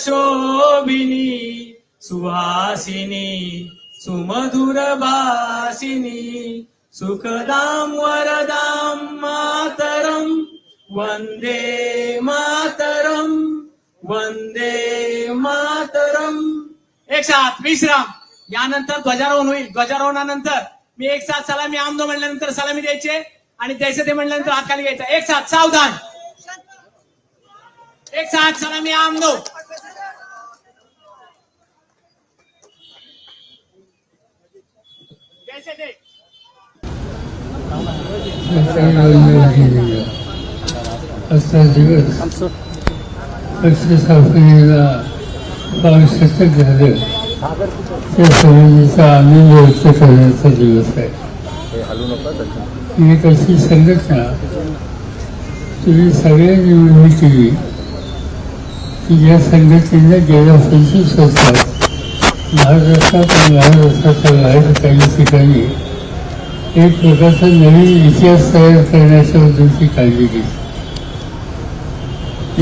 शोभिनी सुहासिनी सुमधुर भासिनी सुखदाम वरदाम मातरम वंदे मातरम वंदे मातरम। एक साथ विश्राम। यानंतर ध्वजारोहण होईल. ध्वजारोहणानंतर मी एक साथ सलामी आमदो म्हणल्यानंतर सलामी द्यायचे आणि द्यायचं ते म्हणल्यानंतर हात खाली घ्यायचा. एक साथ सावधान. एक साथ सलामी आमदो. आजचा दिवस झालं त्या संबंधीचा आनंद व्यक्त करण्याचा दिवस आहे एक अशी संघटना तुम्ही सगळ्यांनी निवडणुकी की या संघटनेने गेल्या पंचवीस वर्षात महाराष्ट्रात आणि महाराष्ट्राच्या बाहेर काही ठिकाणी एक प्रकारचा नवीन इतिहास तयार करण्याच्या बद्दलची काळजी घेतली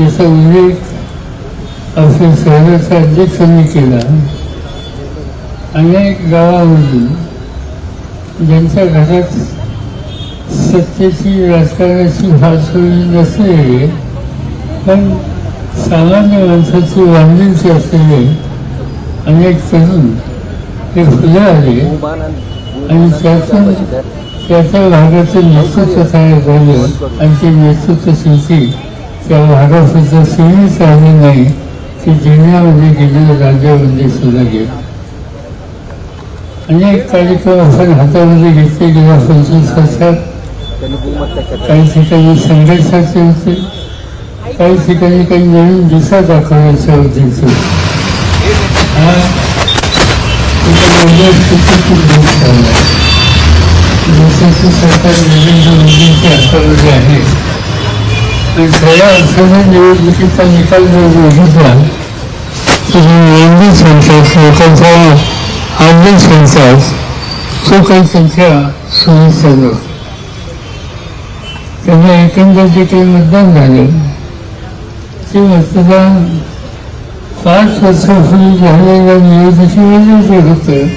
याचा उल्लेख आपल्या शहराच्या अध्यक्षांनी केला. अनेक गावामधून ज्यांच्या घरात सत्तेची राजकारणाची फारसोई नसलेली पण सामान्य माणसाची बांधिलकी असलेली अनेक तरुण हे खुले आले आणि त्यातून त्याच्या भागाचं नेतृत्व तयार झालं आणि ते नेतृत्व शेवटी त्या भागासुद्धा सीमित राहिले नाही की जिल्ह्यामध्ये गेलेलं राज्यामध्ये सुद्धा गेलं. अनेक कार्यक्रम आपण हातामध्ये घेतले गेल्या पंचवीस वर्षात काही ठिकाणी संघर्षाचे होते. काही ठिकाणी काही नवीन दिशा दाखवण्याच्या उद्देश हा एका चुकीची गोष्ट आहे देशाचे सरकार नरेंद्र मोदींच्या आहे आणि खऱ्या अर्थाने निवडणुकीचा निकाल जर बघितला तर संख्या लोकांचा आर्थिक संख्या तो काही संख्या त्यांना एकंदर जे काही मतदान झाले ते मतदान पाच वर्षापूर्वी झालेल्या निवडणुकीमध्ये जे होतं.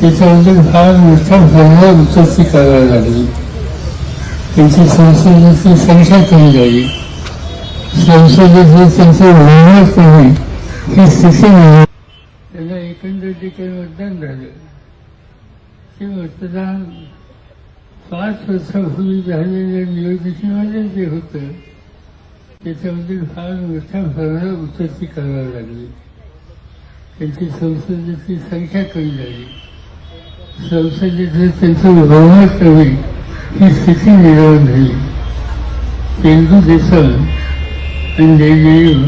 त्याच्यामध्ये फार मोठ्या प्रमाणात उत्पत्ती करावी लागली. त्यांची संसदेची संख्या कमी झाली. संसदेचे त्यांचे बहुमत कमी. ही स्थिती म्हणजे त्याला एकंदर जे काही मतदान झालं. ते मतदान पाच वर्षापूर्वी झालेल्या निवडणुकीमध्ये जे होतं. त्याच्यामध्ये फार मोठ्या प्रमाणात उत्पत्ती करावी लागली. त्यांची संसदेची संख्या कमी झाली. संसदेचं त्यांचं बहुमत कमी ही स्थिती निर्माण झाली. तेलगू देशम आणि जयजयू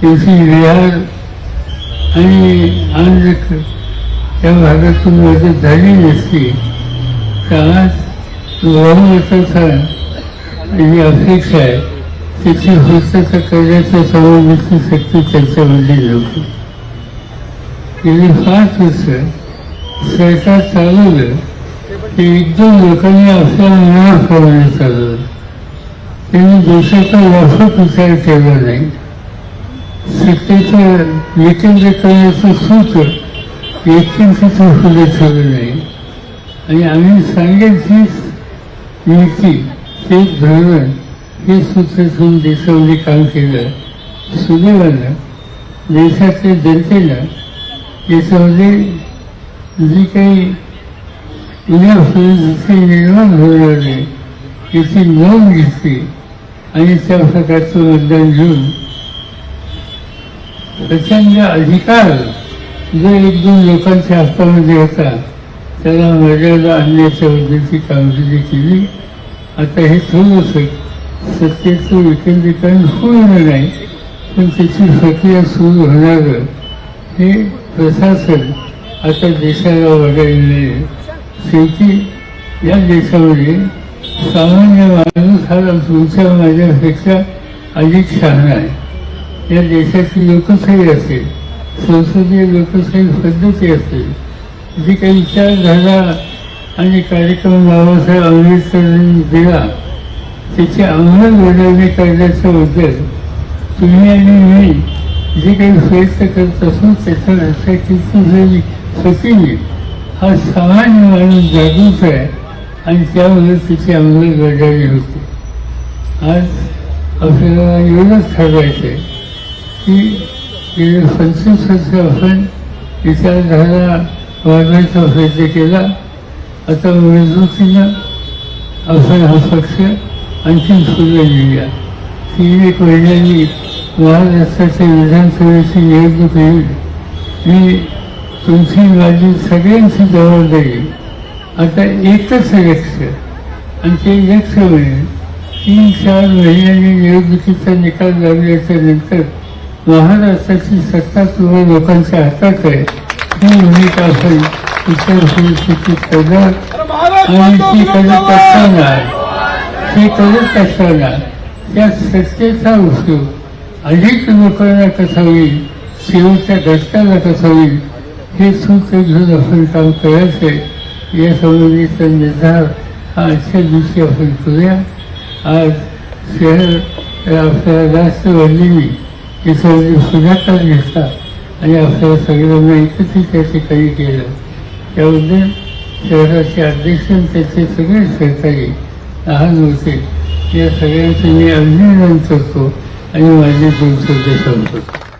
त्यांची विहार आणि आनंद या भागातून मदत झाली नसती. तर आज बहुमताचा जी अपेक्षा आहे. त्याची पूर्तता करण्याच्या संबंधीची शक्ती त्यांच्यामध्ये नव्हती गेली पाच वर्ष सरकार चालवलं ते एक दोन लोकांनी आपल्या मनाप्रमाणे चालवलं त्यांनी देशाचा व्यापक विचार केला नाही सत्तेचं विकेंद्रीकरणाचं सूत्र व्यक्तींचं फुले ठेवलं नाही आणि आम्ही सांगेल तीच नीती ते धोरण हे सूत्र ठेवून देशामध्ये काम केलं. सुदैवानं देशातल्या जनतेला याच्यामध्ये जी काही जसे निर्माण होणार आहे याची नोंद घेतली आणि त्या प्रकारचं मतदान घेऊन प्रचंड अधिकार जो एक दोन लोकांच्या हातामध्ये होता त्याला मर्यादा आणण्याच्या उद्देशी कामगिरी केली. आता हे थोडंसं सत्तेचं विकेंद्रीकरण होणार नाही पण त्याची प्रक्रिया सुरू होणार. हे प्रशासन आता देशाला वगैरे शेवटी या देशामध्ये सामान्य माणूस हा तुमच्या माझ्यापेक्षा अधिक शहाणा आहे. या देशाची लोकशाही असेल संसदीय लोकशाही पद्धती असेल जी काही विचारधारा आणि कार्यक्रम बाबासाहेब आंबेडकरांनी दिला त्याची अंमलबजावणी उद्देश तुम्ही आणि मी जे काही प्रयत्न करत असो त्याचा रस्त्याची तुझी सतीने हा सामान्य माणूस जागृत आहे आणि त्यामुळे तिची अंमलबजावणी होते. आज आपल्याला एवढंच ठरवायचं आहे की गेले पंचवीस वर्ष आपण विचारधारा वाढवायचा प्रयत्न केला. आता मजबूतीनं आपण हा पक्ष आणखी फुलं लिहिला तीन एक महिन्यांनी महाराष्ट्राच्या विधानसभेची निवडणूक येईल मी तुमची माझी सगळ्यांची जबाबदारी. आता एकच लक्ष आणि ते लक्ष म्हणजे तीन चार महिन्यांनी निवडणुकीचा निकाल लागल्याच्या नंतर महाराष्ट्राची सत्ता तुम्हा लोकांच्या हातात आहे. ही भूमिका आपण इतर परिस्थितीत करणार आणि ती करत असताना हे करत असताना त्या सत्तेचा उपयोग अधिक लोकांना कसा होईल शेवटच्या घटकाला कसा होईल हे सूत्र घेऊन आपण काम करायचं या संबंधीचा निर्धार हा आजच्या दिवशी आपण करूया. आज शहर आपल्याला जास्त वाढलेली याच्यामध्ये पुढाकार घेतला आणि आपल्याला सगळ्यांना एकत्रित त्याचे ठिकाणी केलं. त्याबद्दल शहराचे अध्यक्ष त्याचे सगळे सहकारी लहान होते या सगळ्यांचे मी अभिनंदन करतो आणि माझे तुमचं शब्द संपतो